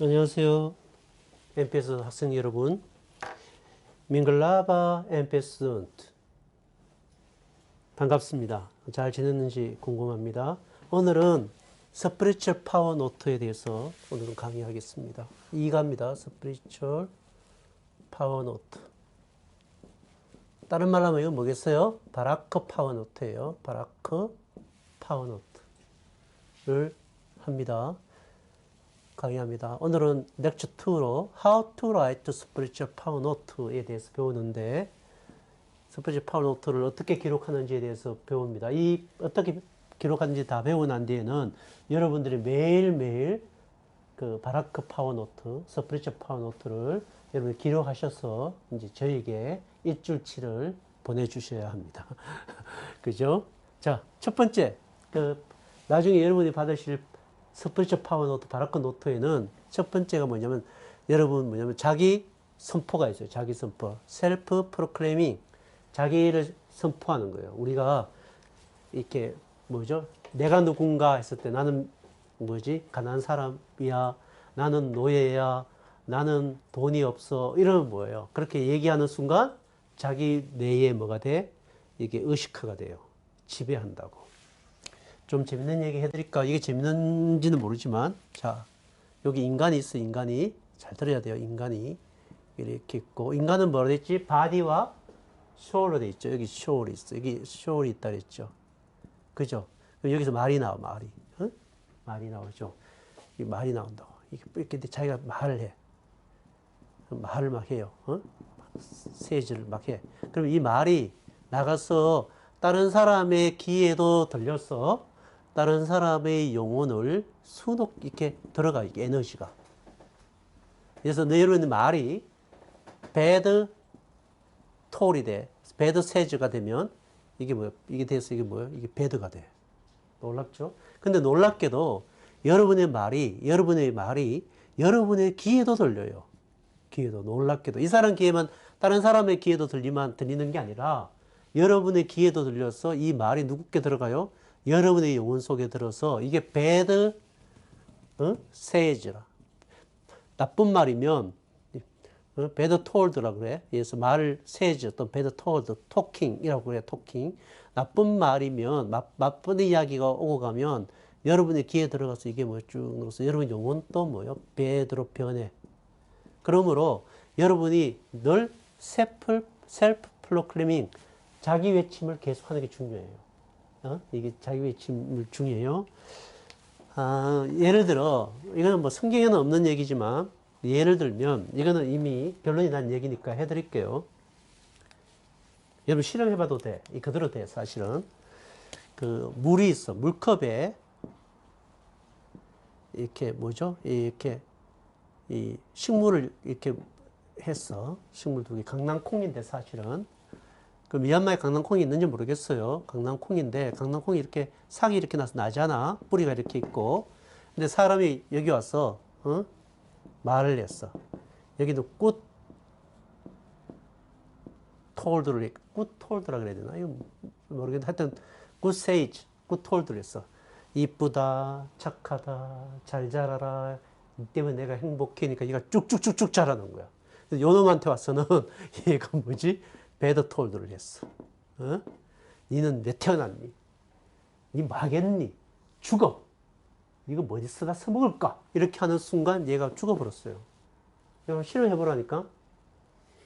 안녕하세요. MPS 학생 여러분. 민글라바 MPS 반갑습니다. 잘 지냈는지 궁금합니다. 오늘은 스프리처 파워 노트에 대해서 오늘은 강의하겠습니다. 2가입니다. 스프리처 파워 노트. 다른 말로 하면 이건 뭐겠어요? 바라크 파워 노트예요. 바라크 파워 노트를 합니다. 강의합니다. 오늘은 렉처 2로 How to write spiritual power note에 대해서 배우는데 spiritual power note를 어떻게 기록하는지에 대해서 배웁니다. 이 어떻게 기록하는지 다 배우고 난 뒤에는 여러분들이 매일매일 그 바라크 파워 노트, 스프리처 파워 노트를 여러분이 기록하셔서 이제 저에게 일주일치를 보내주셔야 합니다. 그죠? 자, 첫 번째, 그, 나중에 여러분이 받으실 스프리처 파워 노트, 바라크 노트에는 첫 번째가 뭐냐면, 여러분 뭐냐면, 자기 선포가 있어요. 자기 선포. 셀프 프로클레밍. 자기를 선포하는 거예요. 우리가 이렇게, 뭐죠? 내가 누군가 했을 때 나는 뭐지? 가난한 사람이야. 나는 노예야. 나는 돈이 없어. 이러면 뭐예요? 그렇게 얘기하는 순간 자기 뇌에 뭐가 돼? 이게 의식화가 돼요. 지배한다고. 좀 재밌는 얘기 해드릴까? 이게 재밌는지는 모르지만, 자, 여기 인간이 있어, 인간이. 잘 들어야 돼요, 인간이. 이렇게 있고, 인간은 뭐라 됐지? 바디와 소울로 돼 있죠. 여기 소울이 있어. 여기 소울이 있다 그랬죠. 그죠? 여기서 말이 나와, 말이. 어? 말이 나오죠. 이 말이 나온다고. 이렇게 자기가 말을 해. 말을 막 해요. 어? 세지를 막 해. 그럼 이 말이 나가서 다른 사람의 귀에도 들려서 다른 사람의 영혼을 수놓 이렇게 들어가 이게 에너지가. 그래서 여러분의 말이 배드 톨이 돼. 배드 세즈가 되면 이게 뭐야? 이게 돼서 이게 뭐야? 이게 배드가 돼. 놀랍죠? 근데 놀랍게도 여러분의 말이 여러분의 말이 여러분의 귀에도 들려요. 귀에도 놀랍게도 이 사람 귀에만 다른 사람의 귀에도 들리만 들리는 게 아니라 여러분의 귀에도 들려서 이 말이 누구께 들어가요? 여러분의 영혼 속에 들어서 이게 배드 어? 세즈라 나쁜 말이면 어? 배드 톨드라 그래. 그래서 말을 세즈 또 배드 톨드 토킹이라고 그래. 토킹 나쁜 말이면 나, 나쁜 이야기가 오고 가면 여러분의 귀에 들어가서 이게 뭐쭉 그래서 여러분 영혼 또 뭐요? 배드로 변해. 그러므로 여러분이 늘 셀프, 셀프 프로클리밍, 자기 외침을 계속하는 게 중요해요. 어? 이게 자기 외침을 중요해요. 아, 예를 들어, 이거는 뭐 성경에는 없는 얘기지만, 예를 들면, 이거는 이미 결론이 난 얘기니까 해드릴게요. 여러분 실험해봐도 돼. 이 그대로 돼, 사실은. 그, 물이 있어. 물컵에, 이렇게 뭐죠? 이렇게 이 식물을 이렇게 했어. 식물 두 개. 강낭콩인데 사실은. 그 미얀마에 강낭콩이 있는지 모르겠어요. 강낭콩인데 강낭콩이 이렇게 싹이 이렇게 나서 나잖아. 뿌리가 이렇게 있고. 근데 사람이 여기 와서 어? 말을 했어. 여기도 꽃 톨드를 꽃 톨드라 그래야 되나? 이거 모르겠는데 하여튼 꽃 세이지, 꽃 톨드를 했어. 이쁘다, 착하다, 잘 자라라, 이 때문에 내가 행복해니까 얘가 쭉쭉쭉쭉 자라는 거야. 그래서 요놈한테 와서는 얘가 뭐지? 배드 톨드를 했어. 어? 니는 왜 태어났니? 니 망했니? 죽어. 이거 뭐지 쓰다 써먹을까? 이렇게 하는 순간 얘가 죽어버렸어요. 실험해보라니까.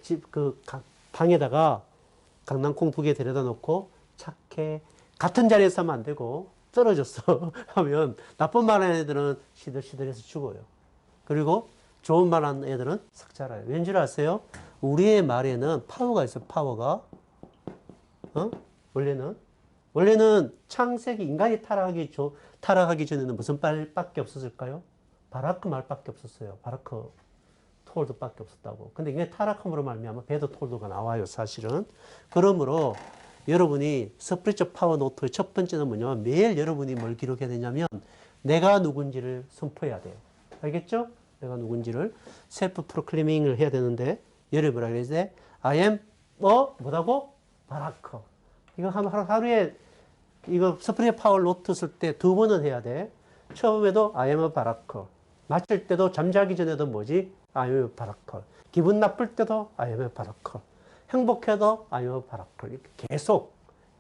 집, 그, 방에다가 강낭콩 두 개 데려다 놓고 착해. 같은 자리에서 하면 안 되고 떨어졌어 하면 나쁜 말 하는 애들은 시들시들해서 죽어요. 그리고 좋은 말 하는 애들은 싹 자라요. 왠지 아세요? 우리의 말에는 파워가 있어요. 파워가. 어? 원래는 원래는 창세기 인간이 타락하기 조, 타락하기 전에는 무슨 말밖에 없었을까요? 바라크 말밖에 없었어요. 바라크 톨드밖에 없었다고. 근데 이게 타락함으로 말미암아 배드 톨드가 나와요. 사실은. 그러므로 여러분이 스프리처 파워 노트의 첫 번째는 뭐냐면 매일 여러분이 뭘 기록해야 되냐면 내가 누군지를 선포해야 돼요. 알겠죠? 내가 누군지를 셀프 프로클리밍을 해야 되는데 예를 뭐라 돼? I am 뭐 뭐다고? 바라크. 이거 하루 에 이거 스프리처 파워 노트 쓸 때 두 번은 해야 돼. 처음에도 I am a 바라크. 마실 때도 잠자기 전에도 뭐지? I am paracle. 기분 나쁠 때도 I am paracle. 행복해도 I am. 이렇게 계속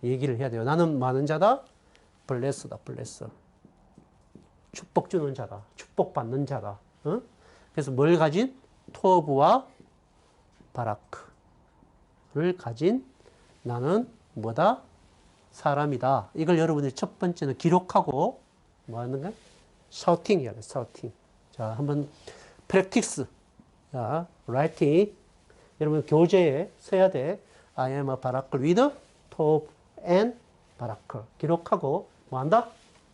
얘기를 해야 돼요. 나는 많은 자다. 블레스다. 블레스. 축복 주는 자다. 축복 받는 자다. 어? 그래서 뭘 가진? 토브와 바라크를 가진 나는 뭐다? 사람이다. 이걸 여러분이 첫 번째는 기록하고 뭐 하는 거야? 샤우팅 해야 돼. 샤우팅. 자, 한번 프랙티스. 자, 라이팅. 여러분 교재에 써야 돼. I am a barackle with top and barackle. 기록하고 뭐 한다?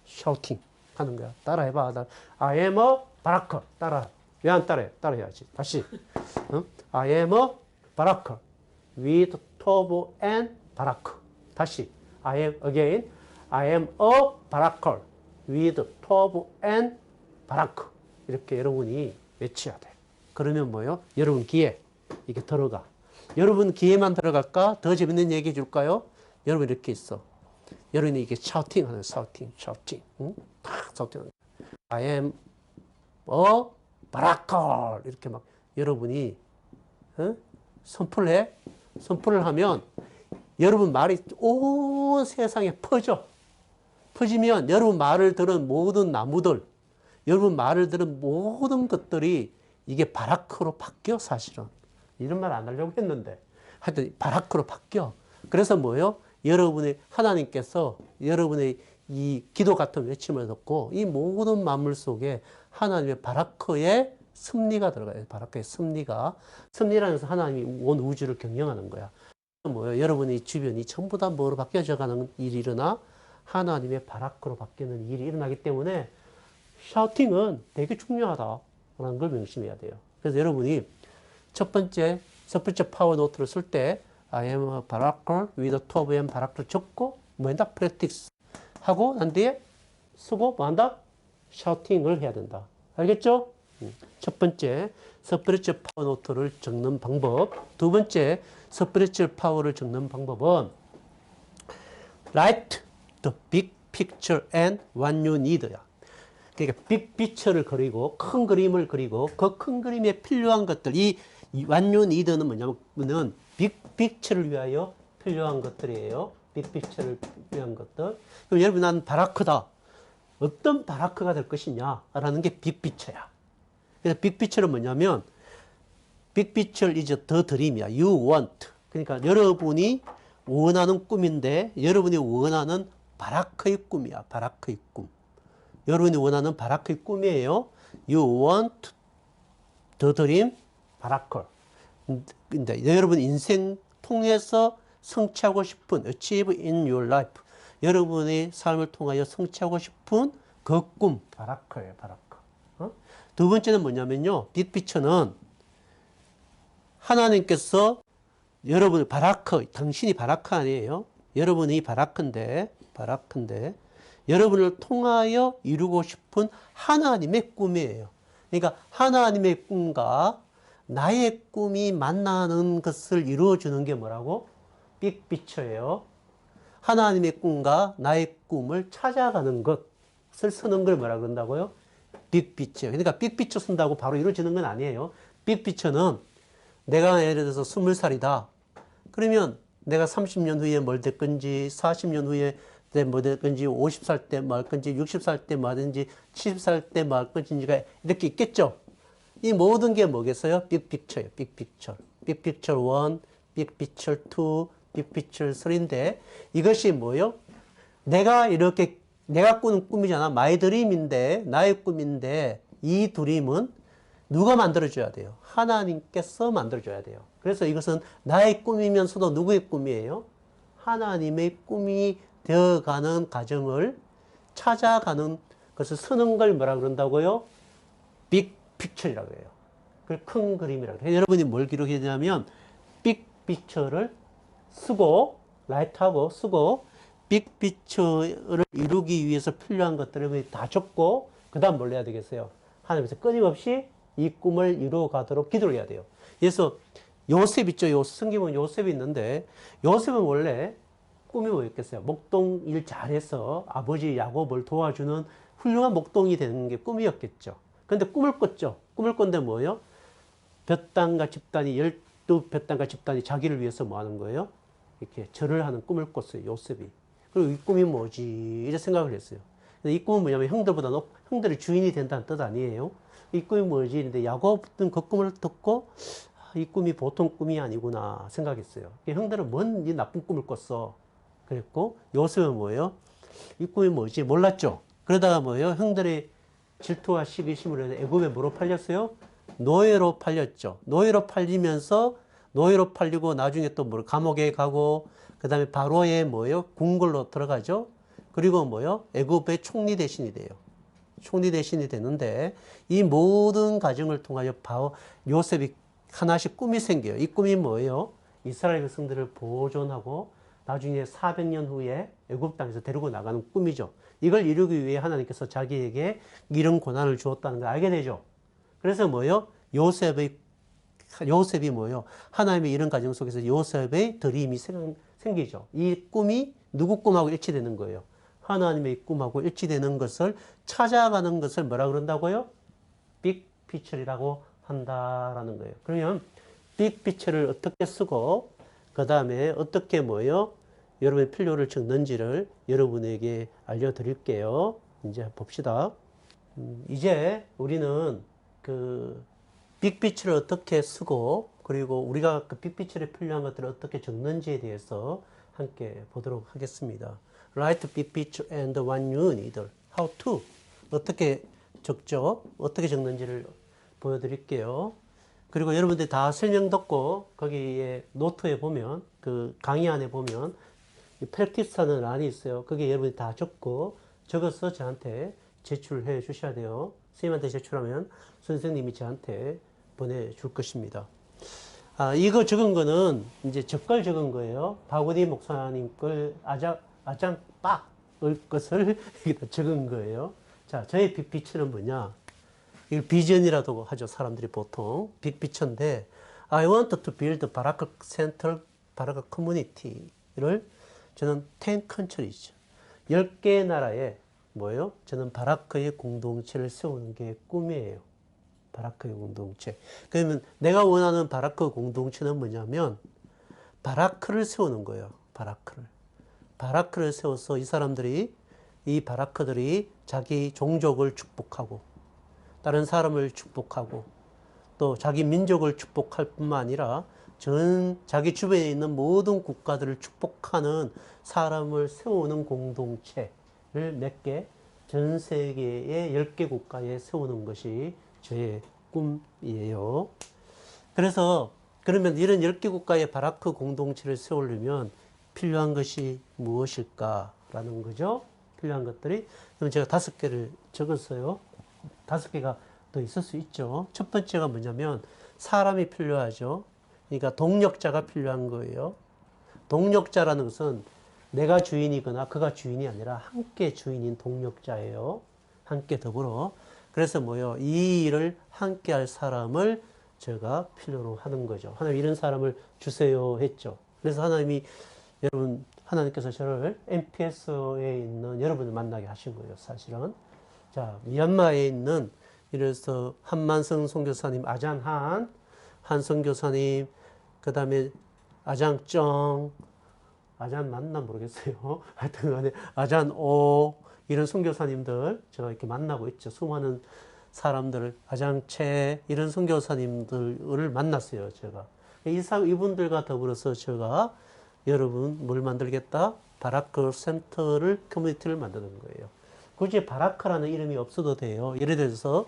샤우팅 하는 거야. 따라 해봐. I am a barackle. 따라. 왜 안 따라해? 따라해야지. 다시. 어? I am a barackle with top and barackle. 다시. I am again. I am a barackle with top and barackle. 이렇게 여러분이 외쳐야 돼. 그러면 뭐요? 여러분 귀에 이게 들어가. 여러분 귀에만 들어갈까? 더 재밌는 얘기 해줄까요? 여러분 이렇게 있어. 여러분이 이게 샤우팅 하는 샤우팅, 샤우팅. 응? 탁 샤우팅. I am a barackle. 이렇게 막 여러분이 어? 선포를 해. 선포를 하면 여러분 말이 온 세상에 퍼져. 퍼지면 여러분 말을 들은 모든 나무들, 여러분 말을 들은 모든 것들이 이게 바라크로 바뀌어 사실은. 이런 말 안 하려고 했는데 하여튼 바라크로 바뀌어. 그래서 뭐예요? 여러분의 하나님께서 여러분의 이 기도 같은 외침을 듣고 이 모든 만물 속에 하나님의 바라크의 승리가 들어가요. 바라크의 승리가. 승리라는 것은 하나님이 온 우주를 경영하는 거야. 뭐예요? 여러분의 주변이 전부 다 뭐로 바뀌어져 가는 일이 일어나 하나님의 바라크로 바뀌는 일이 일어나기 때문에 샤우팅은 되게 중요하다라는 걸 명심해야 돼요. 그래서 여러분이 첫 번째, 첫 번째 파워 노트를 쓸 때 I am a baracker with a top and baracker 적고 뭐 한다? practice 하고 난 뒤에 쓰고 뭐 한다? 샤우팅을 해야 된다. 알겠죠? 음. 첫 번째, 스피리추 파워 노트를 적는 방법. 두 번째, 스피리추 파워를 적는 방법은 write the big picture and what you need야. 그러니까 빅 피처를 그리고 큰 그림을 그리고 그 큰 그림에 필요한 것들 이 you need는 뭐냐면은 빅 피처를 위하여 필요한 것들이에요. 빅 피처를 위한 것들. 그럼 여러분 난 바라크다. 어떤 바라크가 될 것이냐라는 게 빅 피처야. 그래서 빅 피처는 뭐냐면 빅 피처 이제 더 드림이야. You want. 그러니까 여러분이 원하는 꿈인데 여러분이 원하는 바라크의 꿈이야. 바라크의 꿈. 여러분이 원하는 바라크의 꿈이에요. You want the dream 바라크. 근데 여러분 인생 통해서 성취하고 싶은 achieve in your life. 여러분의 삶을 통하여 성취하고 싶은 그 꿈. 바라크예요. 바라크. 어? 두 번째는 뭐냐면요. 빅피처는 하나님께서 여러분 바라크, 당신이 바라크 아니에요. 여러분이 바라크인데, 바라크인데, 여러분을 통하여 이루고 싶은 하나님의 꿈이에요. 그러니까 하나님의 꿈과 나의 꿈이 만나는 것을 이루어주는 게 뭐라고? 빅피처예요. 하나님의 꿈과 나의 꿈을 찾아가는 것을 쓰는 걸 뭐라 그런다고요? 빅피처. 그러니까 빅피처 쓴다고 바로 이루어지는 건 아니에요. 빅피처는 내가 예를 들어서 스물 살이다. 그러면 내가 30년 후에 뭘 될 건지, 40년 후에 뭐될 건지, 50살 때뭐할 건지, 60살 때뭐 하든지, 70살 때뭐할 건지가 이렇게 있겠죠. 이 모든 게 뭐겠어요? 빅픽처예요. 빅픽처. 빅픽처 1, 빅픽처 2, 빅픽처 3인데 이것이 뭐요? 내가 이렇게 내가 꾸는 꿈이잖아. 마이 드림인데 나의 꿈인데 이 드림은 누가 만들어줘야 돼요? 하나님께서 만들어줘야 돼요. 그래서 이것은 나의 꿈이면서도 누구의 꿈이에요? 하나님의 꿈이 되어가는 과정을 찾아가는 것을 쓰는 걸 뭐라 그런다고요? 빅 픽처라고 해요. 그걸 큰 그림이라고 해요. 여러분이 뭘 기록해야 되냐면 빅 픽처를 쓰고 라이트하고 쓰고 빅 픽처를 이루기 위해서 필요한 것들을 다 적고 그 다음 뭘 해야 되겠어요? 하나님께서 끊임없이 이 꿈을 이루어 가도록 기도를 해야 돼요. 그래서 요셉 있죠. 요 성경은 요셉이 있는데 요셉은 원래 꿈이 뭐였겠어요? 목동 일 잘해서 아버지 야곱을 도와주는 훌륭한 목동이 되는 게 꿈이었겠죠. 근데 꿈을 꿨죠. 꿈을 꿨는데 뭐예요? 볕단과 집단이 열두 볕단과 집단이 자기를 위해서 뭐 하는 거예요? 이렇게 절을 하는 꿈을 꿨어요. 요셉이. 그리고 이 꿈이 뭐지? 이제 생각을 했어요. 근데 이 꿈은 뭐냐면 형들보다 높, 형들의 주인이 된다는 뜻 아니에요. 이 꿈이 뭐지? 근데 야곱은 그 꿈을 듣고 아, 이 꿈이 보통 꿈이 아니구나 생각했어요. 형들은 뭔 이 나쁜 꿈을 꿨어. 그랬고 요셉은 뭐예요? 이 꿈이 뭐지? 몰랐죠. 그러다가 뭐예요? 형들의 질투와 시기심으로 해서 애굽에 뭐로 팔렸어요? 노예로 팔렸죠. 노예로 팔리면서 노예로 팔리고 나중에 또 뭐 감옥에 가고 그 다음에 바로의 뭐예요? 궁궐로 들어가죠. 그리고 뭐요? 애굽의 총리 대신이 돼요. 총리 대신이 되는데 이 모든 과정을 통하여 바로 요셉이 하나씩 꿈이 생겨요. 이 꿈이 뭐예요? 이스라엘 백성들을 보존하고 나중에 400년 후에 애굽 땅에서 데리고 나가는 꿈이죠. 이걸 이루기 위해 하나님께서 자기에게 이런 고난을 주었다는 걸 알게 되죠. 그래서 뭐요? 요셉의 요셉이 뭐요? 하나님의 이런 과정 속에서 요셉의 드림이 생, 생기죠. 이 꿈이 누구 꿈하고 일치되는 거예요? 하나님의 꿈하고 일치되는 것을 찾아가는 것을 뭐라 그런다고요? 빅 피처리라고 한다라는 거예요. 그러면 빅 피처를 어떻게 쓰고 그 다음에 어떻게 뭐예요? 여러분의 필요를 적는지를 여러분에게 알려드릴게요. 이제 봅시다. 음, 이제 우리는 그 빅피치를 어떻게 쓰고 그리고 우리가 그 빅피치에 필요한 것들을 어떻게 적는지에 대해서 함께 보도록 하겠습니다. Write big picture and what you need. How to. 어떻게 적죠? 어떻게 적는지를 보여드릴게요. 그리고 여러분들 다 설명 듣고 거기에 노트에 보면 그 강의 안에 보면 프랙티스하는 란이 있어요. 거기에 여러분이 다 적고 적어서 저한테 제출해 주셔야 돼요. 선생님한테 제출하면 선생님이 저한테 보내줄 것입니다. 아, 이거 적은 거는 이제 적걸 적은 거예요. 바구디 목사님 걸 아장, 아장 빡, 을 것을 여기다 적은 거예요. 자, 저의 빅피처는 뭐냐? 이걸 비전이라고 하죠. 사람들이 보통. 빅피처인데, I want to build 바라크 센터, 바라크 커뮤니티를 저는 10 countries, 10개 나라에 뭐예요? 저는 바라크의 공동체를 세우는 게 꿈이에요. 바라크의 공동체. 그러면 내가 원하는 바라크 공동체는 뭐냐면 바라크를 세우는 거예요. 바라크를. 바라크를 세워서 이 사람들이 이 바라크들이 자기 종족을 축복하고 다른 사람을 축복하고 또 자기 민족을 축복할 뿐만 아니라 전 자기 주변에 있는 모든 국가들을 축복하는 사람을 세우는 공동체를 몇 개, 전 세계의 10개 국가에 세우는 것이 저의 꿈이에요. 그래서 그러면 이런 10개 국가의 바라크 공동체를 세우려면 필요한 것이 무엇일까라는 거죠. 필요한 것들이. 그럼 제가 다섯 개를 적었어요. 다섯 개가 더 있을 수 있죠. 첫 번째가 뭐냐면 사람이 필요하죠. 그러니까 동력자가 필요한 거예요. 동력자라는 것은 내가 주인이거나 그가 주인이 아니라 함께 주인인 동력자예요. 함께 더불어. 그래서 뭐요? 이 일을 함께 할 사람을 제가 필요로 하는 거죠. 하나님 이런 사람을 주세요 했죠. 그래서 하나님이 여러분, 하나님께서 저를 MPS에 있는 여러분을 만나게 하신 거예요, 사실은. 자, 미얀마에 있는 이래서 한만성 선교사님, 아잔한, 한 선교사님, 그 다음에 아장쩡, 아잔 맞나 모르겠어요. 하여튼 간에 아잔오, 이런 선교사님들 제가 이렇게 만나고 있죠. 수많은 사람들, 아장채, 이런 선교사님들을 만났어요. 제가. 이사, 이분들과 더불어서 제가 여러분 뭘 만들겠다? 바라크 센터를, 커뮤니티를 만드는 거예요. 굳이 바라크라는 이름이 없어도 돼요. 예를 들어서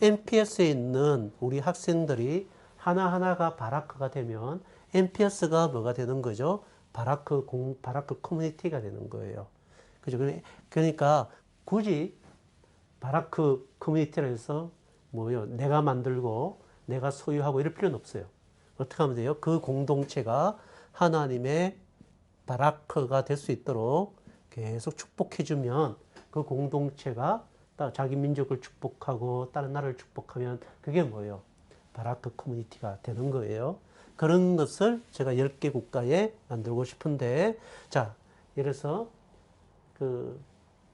NPS에 있는 우리 학생들이 하나하나가 바라크가 되면 NPS가 뭐가 되는 거죠? 바라크 공, 바라크 커뮤니티가 되는 거예요. 그죠? 그러니까 굳이 바라크 커뮤니티라 해서 뭐요? 내가 만들고 내가 소유하고 이럴 필요는 없어요. 어떻게 하면 돼요? 그 공동체가 하나님의 바라크가 될 수 있도록 계속 축복해주면 그 공동체가 자기 민족을 축복하고 다른 나라를 축복하면 그게 뭐예요? 바라크 커뮤니티가 되는 거예요. 그런 것을 제가 10개 국가에 만들고 싶은데, 자, 예를 들어서, 그,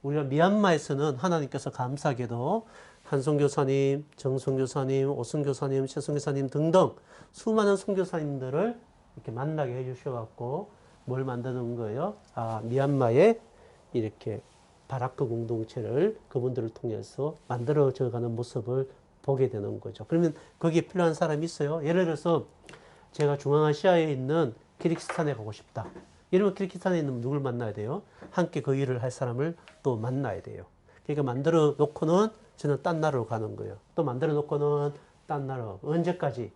우리가 미얀마에서는 하나님께서 감사하게도 한송 교사님, 정송 교사님, 오승 교사님, 최승 교사님 등등 수많은 선교사님들을 이렇게 만나게 해주셔갖고 뭘 만드는 거예요? 아 미얀마에 이렇게 바라크 공동체를 그분들을 통해서 만들어져가는 모습을 보게 되는 거죠. 그러면 거기에 필요한 사람이 있어요. 예를 들어서 제가 중앙아시아에 있는 키르기스탄에 가고 싶다. 이러면 키르기스탄에 있는 누굴 만나야 돼요? 함께 그 일을 할 사람을 또 만나야 돼요. 그러니까 만들어 놓고는 저는 딴 나라로 가는 거예요. 또 만들어 놓고는 딴 나라. 언제까지?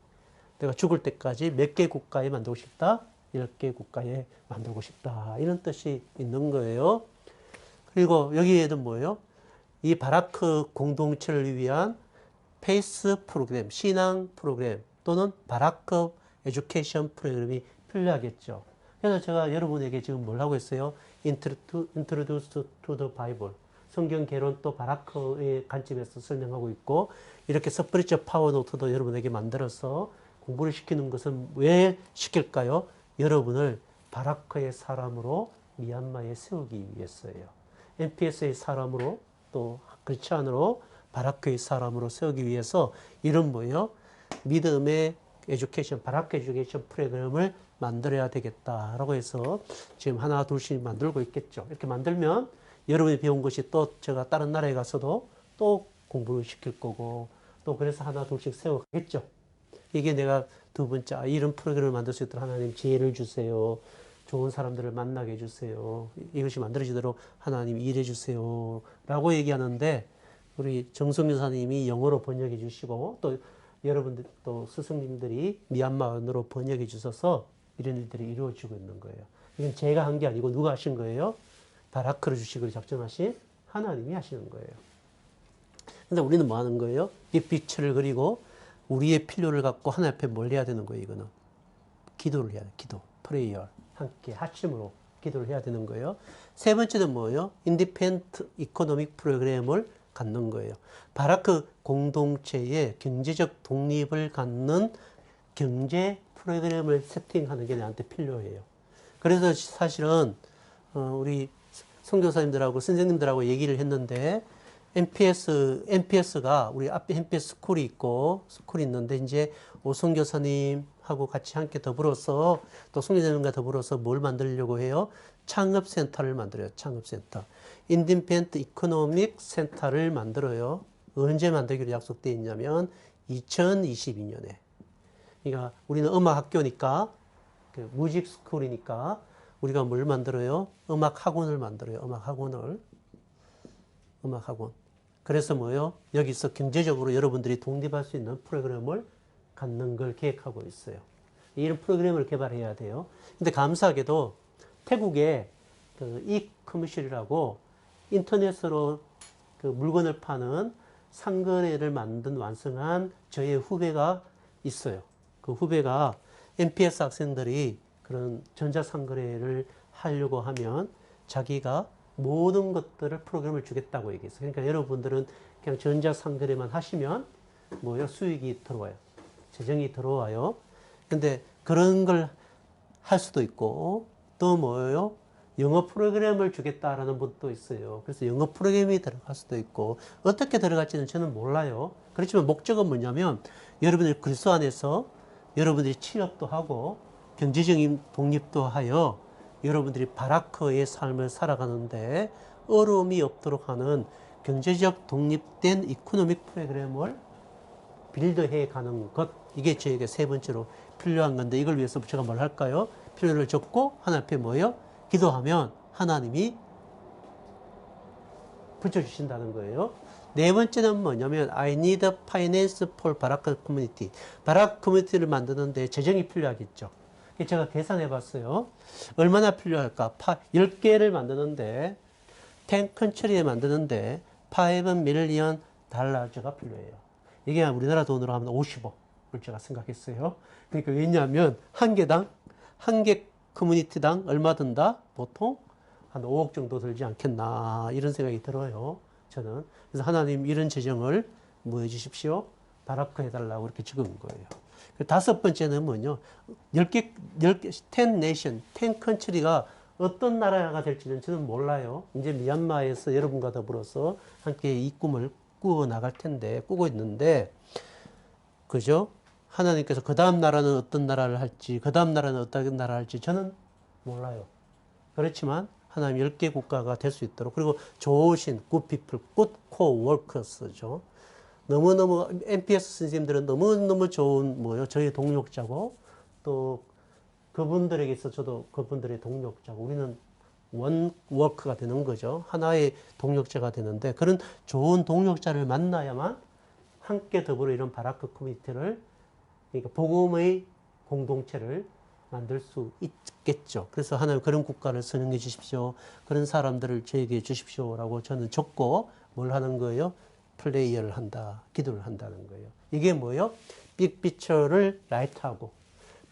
내가 죽을 때까지 몇 개 국가에 만들고 싶다? 10개 국가에 만들고 싶다. 이런 뜻이 있는 거예요. 그리고 여기에는 뭐예요? 이 바라크 공동체를 위한 페이스 프로그램, 신앙 프로그램 또는 바라크 에듀케이션 프로그램이 필요하겠죠. 그래서 제가 여러분에게 지금 뭘 하고 있어요? Introduce to the Bible. 성경 개론 또 바라크의 관점에서 설명하고 있고 이렇게 스프리처 파워 노트도 여러분에게 만들어서 공부를 시키는 것은 왜 시킬까요? 여러분을 바라크의 사람으로 미얀마에 세우기 위해서예요. NPS의 사람으로 또 크리스찬으로 바라크의 사람으로 세우기 위해서 이런 뭐예요? 믿음의 에듀케이션, 바라크 에듀케이션 프로그램을 만들어야 되겠다라고 해서 지금 하나 둘씩 만들고 있겠죠. 이렇게 만들면 여러분이 배운 것이 또 제가 다른 나라에 가서도 또 공부를 시킬 거고 또 그래서 하나 둘씩 세워가겠죠. 이게 내가 두 번째 아, 이런 프로그램을 만들 수 있도록 하나님 지혜를 주세요. 좋은 사람들을 만나게 해주세요. 이것이 만들어지도록 하나님 일해 주세요. 라고 얘기하는데 우리 정성 여사님이 영어로 번역해 주시고 또 여러분들 또 스승님들이 미얀마어로 번역해 주셔서 이런 일들이 이루어지고 있는 거예요. 이건 제가 한 게 아니고 누가 하신 거예요? 바라크를 주시기로 작정하신 하나님이 하시는 거예요. 근데 우리는 뭐 하는 거예요? 이 빛을 그리고 우리의 필요를 갖고 하나님 앞에 뭘 해야 되는 거예요, 이거는? 기도를 해야 돼, 기도. 프레이어. 함께 하심으로 기도를 해야 되는 거예요. 세 번째는 뭐예요? 인디펜트 이코노믹 프로그램을 갖는 거예요. 바라크 공동체의 경제적 독립을 갖는 경제 프로그램을 세팅하는 게 나한테 필요해요. 그래서 사실은 어, 우리 선교사님들하고 선생님들하고 얘기를 했는데 NPS, NPS가 우리 앞에 NPS 스쿨이 있고 스쿨이 있는데 이제 오성 교사님하고 같이 함께 더불어서 또 송교사님과 더불어서 뭘 만들려고 해요? 창업센터를 만들어요. 창업센터. 인디펜트 이코노믹 센터를 만들어요. 언제 만들기로 약속되어 있냐면 2022년에. 그러니까 우리는 음악 학교니까 그 뮤직 스쿨이니까 우리가 뭘 만들어요? 음악 학원을 만들어요. 음악 학원을. 음악 학원. 그래서 뭐요? 여기서 경제적으로 여러분들이 독립할 수 있는 프로그램을 갖는 걸 계획하고 있어요. 이런 프로그램을 개발해야 돼요. 근데 감사하게도 태국에 그 이커머셜이라고 인터넷으로 그 물건을 파는 상거래를 만든 완성한 저의 후배가 있어요. 그 후배가 NPS 학생들이 그런 전자상거래를 하려고 하면 자기가 모든 것들을 프로그램을 주겠다고 얘기했어요. 그러니까 여러분들은 그냥 전자상거래만 하시면 뭐요? 수익이 들어와요. 재정이 들어와요. 근데 그런 걸 할 수도 있고 또 뭐예요? 영어 프로그램을 주겠다라는 분도 있어요. 그래서 영어 프로그램이 들어갈 수도 있고 어떻게 들어갈지는 저는 몰라요. 그렇지만 목적은 뭐냐면 여러분들이 그리스도 안에서 여러분들이 취업도 하고 경제적인 독립도 하여 여러분들이 바라크의 삶을 살아가는데 어려움이 없도록 하는 경제적 독립된 이코노믹 프로그램을 빌드해 가는 것 이게 저에게 세 번째로 필요한 건데 이걸 위해서 제가 뭘 할까요? 필요를 적고 하나님 앞에 뭐예요? 기도하면 하나님이 붙여주신다는 거예요. 네 번째는 뭐냐면 I need finance for 바라크 커뮤니티. 바라크 커뮤니티를 만드는데 재정이 필요하겠죠. 제가 계산해 봤어요. 얼마나 필요할까? 파, 10개를 만드는데 10 컨트리에 만드는데 5 밀리언 달러가 필요해요. 이게 우리나라 돈으로 하면 50억을 제가 생각했어요. 그러니까 왜냐하면 한 개당 한 개 커뮤니티당 얼마 든다? 보통 한 5억 정도 들지 않겠나 이런 생각이 들어요. 저는 그래서 하나님 이런 재정을 뭐 해 주십시오. 바라크 해달라고 이렇게 적은 거예요. 그 다섯 번째는 뭐냐? 10개, 10개, 10 nation, 10 country가 어떤 나라가 될지는 저는 몰라요. 이제 미얀마에서 여러분과 더불어서 함께 이 꿈을 꾸어 나갈 텐데 꾸고 있는데 그죠? 하나님께서 그 다음 나라는 어떤 나라를 할지 그 다음 나라는 어떤 나라를 할지 저는 몰라요. 그렇지만 하나님 10개 국가가 될 수 있도록 그리고 좋으신 good co-workers죠. 너무너무 MPS 선생님들은 너무너무 좋은 뭐요 저희 동력자고 또 그분들에게서 저도 그분들의 동력자고 우리는 원 워크가 되는 거죠. 하나의 동력자가 되는데 그런 좋은 동력자를 만나야만 함께 더불어 이런 바라크 커뮤니티를 그러니까 복음의 공동체를 만들 수 있겠죠. 그래서 하나님 그런 국가를 선정해 주십시오. 그런 사람들을 저에게 주십시오라고 저는 적고 뭘 하는 거예요? 플레이어를 한다. 기도를 한다는 거예요. 이게 뭐예요? 빅피처를 라이트하고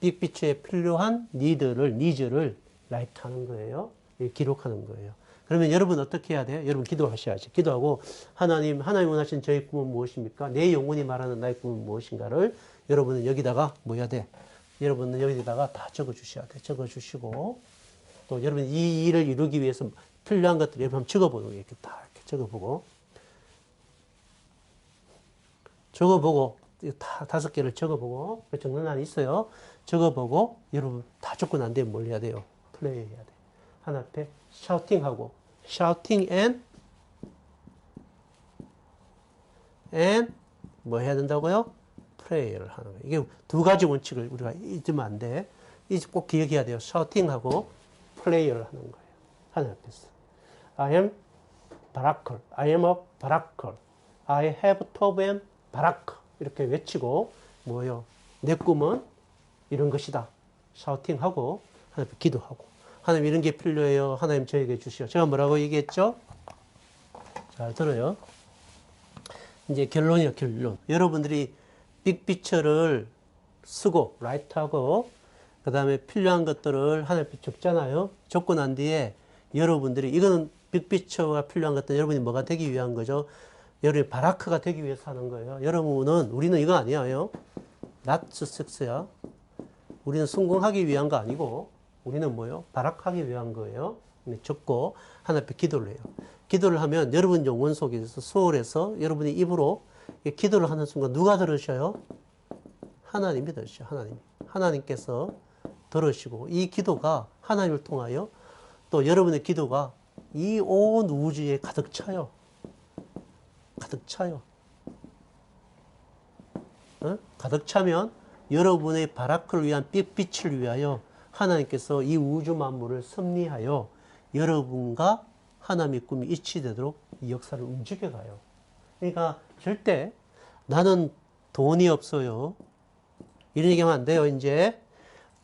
빅피처에 필요한 니드를 니즈를 라이트하는 거예요. 기록하는 거예요. 그러면 여러분 어떻게 해야 돼요? 여러분 기도하셔야지. 기도하고 하나님 하나님 원하신 저의 꿈은 무엇입니까? 내 영혼이 말하는 나의 꿈은 무엇인가를 여러분은 여기다가 뭐 해야 돼? 여러분은 여기다가 다 적어 주셔야 돼. 적어 주시고 또 여러분 이 일을 이루기 위해서 필요한 것들 여러분 한번 적어 보는 거예요. 이렇게 다 이렇게 적어 보고 적어 보고 다 다섯 개를 적어 보고 적는 안 있어요. 적어 보고 여러분 다 적고 난 뒤에 뭘 해야 돼요? 플레이 해야 돼. 하나 앞에 샤우팅하고 샤우팅 앤 and 뭐 해야 된다고요? 프레이를 하는 거예요. 이게 두 가지 원칙을 우리가 잊으면 안 돼. 이제 꼭 기억해야 돼요. 샤우팅하고 플레이를 하는 거예요. 하나 앞에서. I am 바라클. I am a 바라클. I have to be 바라클. 이렇게 외치고 뭐요? 내 꿈은 이런 것이다. 샤우팅하고 하나님 기도하고 하나님 이런 게 필요해요. 하나님 저에게 주시오. 제가 뭐라고 얘기했죠? 잘 들어요. 이제 결론이요, 결론. 여러분들이 빅피처를 쓰고, 라이트하고, 그 다음에 필요한 것들을 하나님 적잖아요. 적고 난 뒤에 여러분들이, 이거는 빅피처가 필요한 것들 여러분이 뭐가 되기 위한 거죠? 여러분이 바라크가 되기 위해서 하는 거예요. 여러분은, 우리는 이거 아니에요. not success야. 우리는 성공하기 위한 거 아니고, 우리는 뭐요? 바락하기 위한 거예요. 적고 하나 앞에 기도를 해요. 기도를 하면 여러분 영혼 속에서 소홀해서 여러분이 입으로 기도를 하는 순간 누가 들으셔요? 하나님이 들으셔요. 하나님. 하나님께서 들으시고 이 기도가 하나님을 통하여 또 여러분의 기도가 이 온 우주에 가득 차요. 가득 차요. 어? 가득 차면 여러분의 바라크를 위한 빛을 위하여 하나님께서 이 우주 만물을 섭리하여 여러분과 하나님의 꿈이 일치되도록 이 역사를 움직여가요. 그러니까 절대 나는 돈이 없어요. 이런 얘기하면 안 돼요, 이제.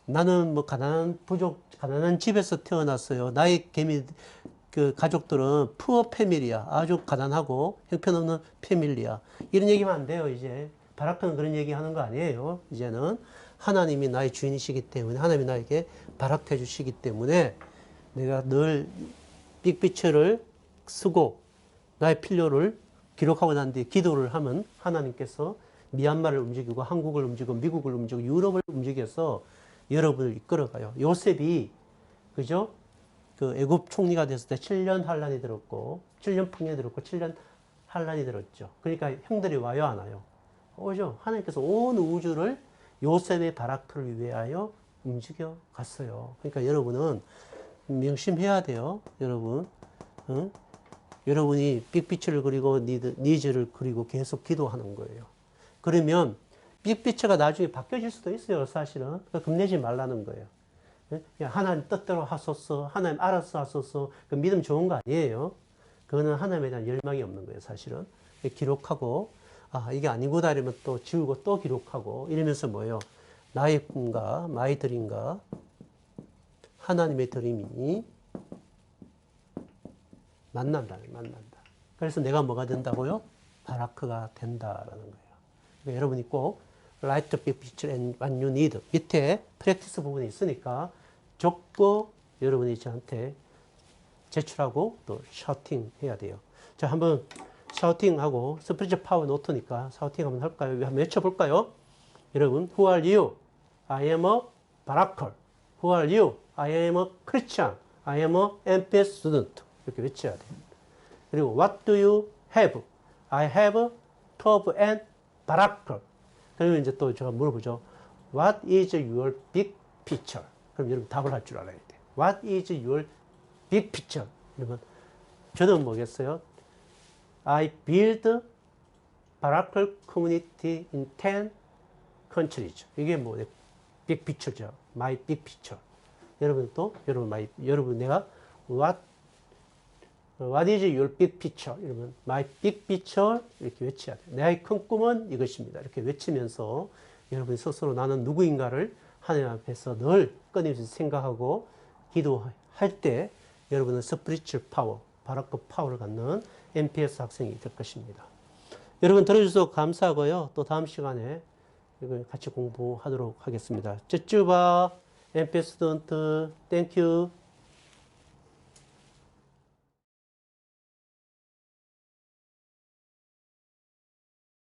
나는 뭐 가난한 부족, 가난한 집에서 태어났어요. 나의 개미, 그 가족들은 푸어 패밀리야. 아주 가난하고 형편없는 패밀리야. 이런 얘기하면 안 돼요, 이제. 바라크는 그런 얘기 하는 거 아니에요, 이제는. 하나님이 나의 주인이시기 때문에 하나님이 나에게 발악해 주시기 때문에 내가 늘 빅피처를 쓰고 나의 필요를 기록하고 난 뒤에 기도를 하면 하나님께서 미얀마를 움직이고 한국을 움직이고 미국을 움직이고 유럽을 움직여서 여러분을 이끌어가요. 요셉이 그죠? 그 애굽 총리가 됐을 때 7년 환란이 들었고 7년 풍년이 들었고 7년 환란이 들었죠. 그러니까 형들이 와요 안 와요? 오죠. 하나님께서 온 우주를 요셉의 바라크를 위하여 움직여 갔어요. 그러니까 여러분은 명심해야 돼요. 여러분. 응? 여러분이 빅피처를 그리고 니즈를 그리고 계속 기도하는 거예요. 그러면 빅피처가 나중에 바뀌어질 수도 있어요. 사실은. 그러니까 겁내지 말라는 거예요. 하나님 뜻대로 하소서. 하나님 알아서 하소서. 그 믿음 좋은 거 아니에요. 그거는 하나님에 대한 열망이 없는 거예요. 사실은. 기록하고 아, 이게 아니고다 이러면 또 지우고 또 기록하고 이러면서 뭐예요? 나의 꿈과 마이 드림과 하나님의 드림이 만난다, 만난다. 그래서 내가 뭐가 된다고요? 바라크가 된다라는 거예요. 그러니까 여러분이 꼭 Light big picture and what you need 밑에 프랙티스 부분이 있으니까 적고 여러분이 저한테 제출하고 또 셔팅 해야 돼요. 자, 한번 샤우팅하고 스피리처 파워 노트니까 샤우팅 한번 할까요? 한번 외쳐볼까요? 여러분, Who are you? I am a 바라컬. Who are you? I am a Christian. I am a MPS student. 이렇게 외쳐야 돼요. 그리고 What do you have? I have Tove and Barack. 그러면 이제 또 제가 물어보죠. What is your big picture? 그럼 여러분 답을 할 줄 알아야 돼. What is your big picture? 이러면 저는 뭐겠어요? I build Barack community in 10 countries. 이게 뭐. My big picture. 여러분 또 여러분 my 여러분 내가 what What is your big picture? 이러면 my big picture 이렇게 외쳐야 돼요. 나의 큰 꿈은 이것입니다. 이렇게 외치면서 여러분 스스로 나는 누구인가를 하나님 앞에서 늘 끊임없이 생각하고 기도할 때 여러분은 스피리추얼 파워, 바라크 파워를 갖는 MPS 학생이 될 것입니다. 여러분 들어주셔서 감사하고요. 또 다음 시간에 같이 공부하도록 하겠습니다. 쭈쭈바 MPS 스튜던트 땡큐